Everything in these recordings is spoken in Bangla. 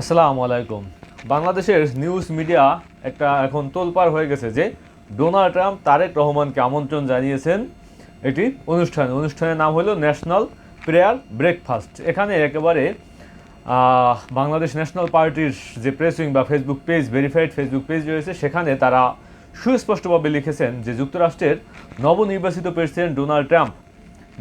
আসসালামু আলাইকুম। বাংলাদেশের নিউজ মিডিয়া একটা এখন তোলপাড় হয়ে গেছে যে ডোনাল্ড ট্রাম্প তারেক রহমানকে আমন্ত্রণ জানিয়েছেন। এটি অনুষ্ঠান। অনুষ্ঠানের নাম হলো ন্যাশনাল প্রেয়ার ব্রেকফাস্ট। এখানে একেবারে বাংলাদেশ ন্যাশনাল পার্টির যে প্রেস বা Facebook page verified Facebook page রয়েছে, সেখানে তারা সুস্পষ্টভাবে লিখেছেন যে যুক্তরাষ্ট্রের নবনির্বাচিত president Donald Trump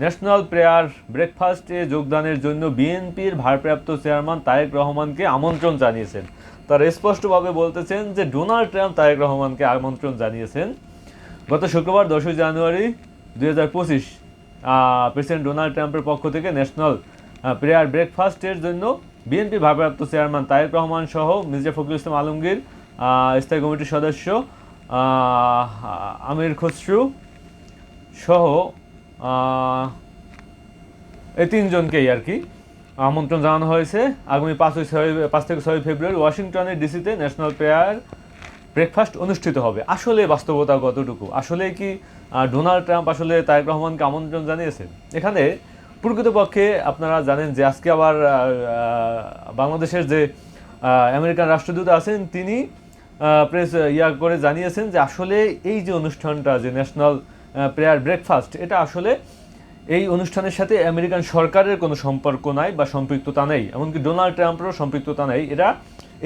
national prayer ব্রেকফাস্টে যোগদানের জন্য বিএনপির ভারপ্রাপ্ত চেয়ারম্যান তারেক রহমানকে আমন্ত্রণ জানিয়েছেন। তারা স্পষ্টভাবে বলতেছেন যে, ডোনাল্ড ট্রাম্প তারেক রহমানকে আমন্ত্রণ জানিয়েছেন। গত শুক্রবার দশই জানুয়ারি দুই হাজার পঁচিশ প্রেসিডেন্ট ডোনাল্ড ট্রাম্পের পক্ষ থেকে ন্যাশনাল প্রেয়ার ব্রেকফাস্টের জন্য বিএনপি ভারপ্রাপ্ত চেয়ারম্যান তারেক রহমান সহ মির্জা ফখরুল ইসলাম আলমগীর স্থায়ী কমিটির সদস্য আমির খসরু সহ এই তিনজনকেই আর কি। আমন্ত্রণ জানানো হয়েছে। আগামী পাঁচই ছয়, পাঁচ থেকে ছয় ফেব্রুয়ারি ওয়াশিংটনের ডিসিতে ন্যাশনাল প্রেয়ার ব্রেকফাস্ট অনুষ্ঠিত হবে। আসলে বাস্তবতা কতটুকু? আসলে কি ডোনাল্ড ট্রাম্প আসলে তারেক রহমানকে আমন্ত্রণ জানিয়েছেন? এখানে প্রকৃতপক্ষে আপনারা জানেন যে আজকে আবার বাংলাদেশের যে আমেরিকান রাষ্ট্রদূত আছেন, তিনি প্রেস, ইয়া করে জানিয়েছেন যে আসলে এই যে অনুষ্ঠানটা যে ন্যাশনাল প্রেয়ার ব্রেকফাস্ট এটা আসলে এই অনুষ্ঠানের সাথে আমেরিকান সরকারের কোনো সম্পর্ক নাই বা সম্পৃক্ততা নেই। এমনকি ডোনাল্ড ট্রাম্পেরও সম্পৃক্ততা নেই। এরা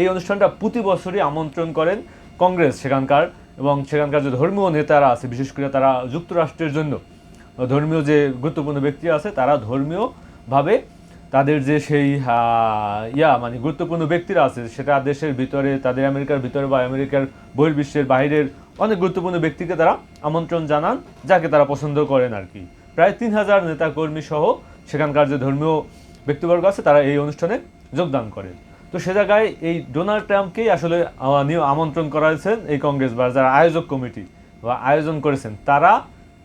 এই অনুষ্ঠানটা প্রতি বছরই আমন্ত্রণ করেন কংগ্রেস সেখানকার এবং সেখানকার যে ধর্মীয় নেতারা আছে, বিশেষ করে তারা যুক্তরাষ্ট্রের জন্য। ধর্মীয় যে গুরুত্বপূর্ণ ব্যক্তি আছে, তারা ধর্মীয়ভাবে তাদের যে সেই ইয়া মানে গুরুত্বপূর্ণ ব্যক্তিরা আছে, সেটা দেশের ভিতরে, তাদের আমেরিকার ভিতরে বা আমেরিকার বহির্বিশ্বের বাইরের অনেক গুরুত্বপূর্ণ ব্যক্তিকে তারা আমন্ত্রণ জানান, যাকে তারা পছন্দ করেন আর কি। প্রায় তিন হাজার নেতাকর্মী সহ সেখানকার যে ধর্মীয় ব্যক্তিবর্গ আছে, তারা এই অনুষ্ঠানে যোগদান করেন। তো সে জায়গায় এই ডোনাল্ড ট্রাম্পকেই আসলে আমন্ত্রণ করা এই কংগ্রেস বা যারা আয়োজক কমিটি বা আয়োজন করেছেন, তারা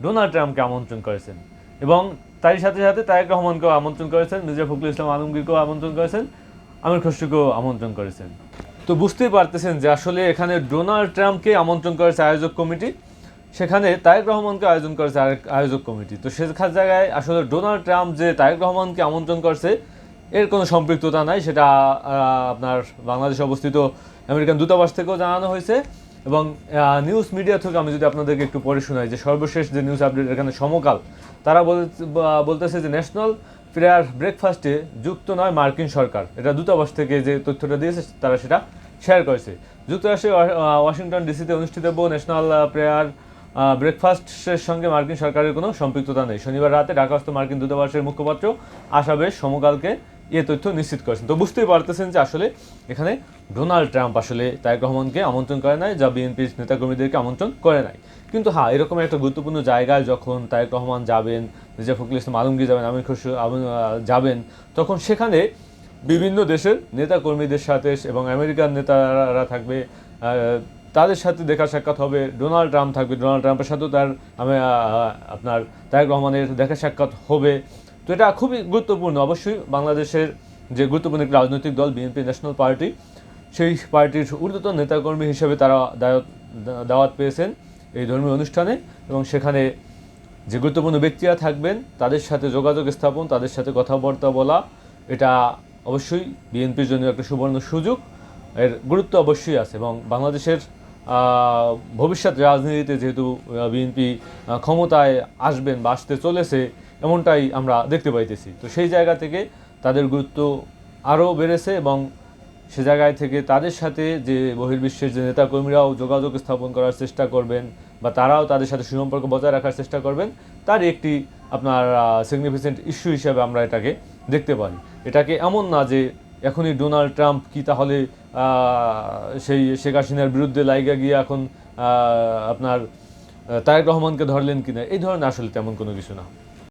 ডোনাল্ড ট্রাম্পকে আমন্ত্রণ করেছেন। এবং তারই সাথে সাথে তারেক রহমানকেও আমন্ত্রণ করেছেন, মির্জা ফখরুল ইসলাম আলমগীরকেও আমন্ত্রণ করেছেন, আমির খসরুকেও আমন্ত্রণ করেছেন। তো বুঝতেই পারতেছেন যে আসলে এখানে ডোনাল্ড ট্রাম্পকে আমন্ত্রণ করেছে আয়োজক কমিটি, সেখানে তারেক রহমানকে আয়োজন করেছে আয়োজক কমিটি। তো সেখান জায়গায় আসলে ডোনাল্ড ট্রাম্প যে তারেক রহমানকে আমন্ত্রণ করছে, এর কোনো সম্পৃক্ততা নাই। সেটা আপনার বাংলাদেশে অবস্থিত আমেরিকান দূতাবাস থেকেও জানানো হয়েছে। এবং নিউজ মিডিয়া থেকে আমি যদি আপনাদেরকে একটু পড়ে শোনাই, যে সর্বশেষ যে নিউজ আপডেট এখানে সমকাল, তারা বল- বলতেছে যে ন্যাশনাল প্রেয়ার ব্রেকফাস্টে যুক্ত নয় মার্কিন সরকার। এটা দূতাবাস থেকে যে তথ্যটা দিয়েছে, তারা সেটা শেয়ার করেছে। যুক্তরাষ্ট্রে ওয়াশিংটন ডিসিতে অনুষ্ঠিতব্য ন্যাশনাল প্রেয়ার ব্রেকফাস্টের সঙ্গে মার্কিন সরকারের কোনো সম্পৃক্ততা নেই। শনিবার রাতে ঢাকাস্থ মার্কিন দূতাবাসের মুখপাত্র আশাবেশ সমকালকে এ তথ্য নিশ্চিত করেছেন। তো বুঝতেই পারতেছেন যে আসলে এখানে ডোনাল্ড ট্রাম্প আসলে তারেক রহমানকে আমন্ত্রণ করে নাই যা বিএনপির নেতাকর্মীদেরকে আমন্ত্রণ করে নাই। কিন্তু হ্যাঁ এরকম একটা গুরুত্বপূর্ণ জায়গায় যখন তারেক রহমান যাবেন মির্জা ফখরুল ইসলাম আলমগীর যাবেন আমির আম- যাবেন তখন সেখানে বিভিন্ন দেশের নেতাকর্মীদের সাথে এবং আমেরিকান নেতারা থাকবে তাদের সাথে দেখা সাক্ষাৎ হবে ডোনাল্ড ট্রাম্প থাকবে ডোনাল্ড ট্রাম্পের সাথেও তার আমি, আপনার তারেক রহমানের দেখা সাক্ষাৎ হবে। তো এটা খুবই গুরুত্বপূর্ণ। অবশ্যই বাংলাদেশের যে গুরুত্বপূর্ণ একটি রাজনৈতিক দল, বিএনপি ন্যাশনাল পার্টি সেই পার্টির ঊর্ধ্বতন নেতাকর্মী হিসেবে তারা দাওয়াত পেয়েছেন এই ধর্মীয় অনুষ্ঠানে এবং সেখানে যে গুরুত্বপূর্ণ ব্যক্তিরা থাকবেন, তাদের সাথে যোগাযোগ স্থাপন, তাদের সাথে কথাবার্তা বলা, এটা অবশ্যই বিএনপির জন্য একটা সুবর্ণ সুযোগ। এর গুরুত্ব অবশ্যই আছে এবং বাংলাদেশের ভবিষ্যৎ রাজনীতিতে যেহেতু বিএনপি ক্ষমতায় আসবেন বা আসতে চলেছে এমনটাই আমরা দেখতে পাইতেছি। তো সেই জায়গা থেকে তাদের গুরুত্ব আরও বেড়েছে এবং সে জায়গায় থেকে তাদের সাথে যে বহির্বিশ্বের যে নেতাকর্মীরাও যোগাযোগ স্থাপন করার চেষ্টা করবেন বা তারাও তাদের সাথে সুসম্পর্ক বজায় রাখার চেষ্টা করবেন, তার একটি আপনার সিগনিফিকেন্ট ইস্যু হিসেবে আমরা এটাকে দেখতে পারি। এটাকে এমন না যে এখনই ডোনাল্ড ট্রাম্প কি তাহলে সেই শেখ হাসিনার বিরুদ্ধে লাইগা গিয়ে এখন আপনার তারেক রহমানকে ধরলেন কিনা, এই ধরনের আসলে তেমন কোনো কিছু না।